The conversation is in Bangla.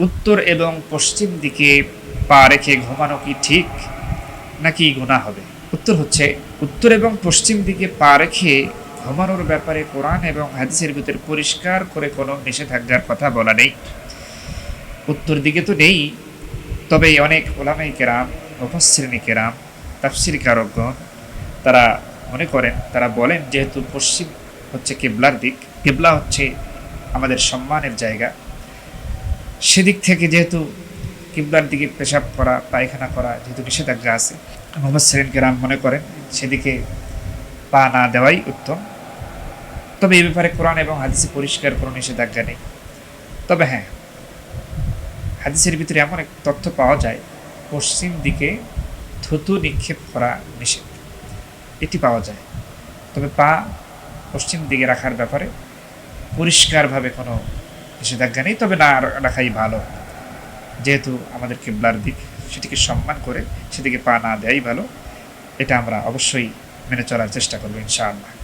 উত্তর এবং পশ্চিম দিকে পা রেখে ঘুমানো কি ঠিক, নাকি গুণা হবে? উত্তর হচ্ছে, উত্তর এবং পশ্চিম দিকে পা রেখে ঘুমানোর ব্যাপারে কোরআন এবং হাদিসের ভিতরে পরিষ্কার করে কোনো নিষেধাজ্ঞার কথা বলা নেই। উত্তর দিকে তো নেই, তবে অনেক ওলামাই কেরাম মুফাসসিরিন কেরাম, তাফসির কারকগণ, তারা মনে করেন, তারা বলেন যেহেতু পশ্চিম হচ্ছে কেবলার দিক, কেবলা হচ্ছে আমাদের সম্মানের জায়গা সেদিক থেকে যেহেতু কিবলার দিকে পেশাব করা, পায়খানা করা যেহেতু নিষেধাজ্ঞা আছে, মোহাম্মদ কেরাম মনে করেন সেদিকে পা না দেওয়াই উত্তম। তবে এই ব্যাপারে কোরআন এবং হাদিসে পরিষ্কার কোনো নিষেধাজ্ঞা নেই। তবে হ্যাঁ হাদিসের ভিতরে এমন এক তথ্য পাওয়া যায়, পশ্চিম দিকে থুতু নিক্ষেপ করা নিষেধ। এটি পাওয়া যায়। তবে পা পশ্চিম দিকে রাখার ব্যাপারে পরিষ্কারভাবে কোনো নিষেধাজ্ঞা নেই, তবে না রাখাই ভালো। যেহেতু আমাদের কেবলার দিক, সেটিকে সম্মান করে সেটিকে পা না দেয়াই ভালো। এটা আমরা অবশ্যই মেনে চলার চেষ্টা করব, ইনশাআল্লাহ।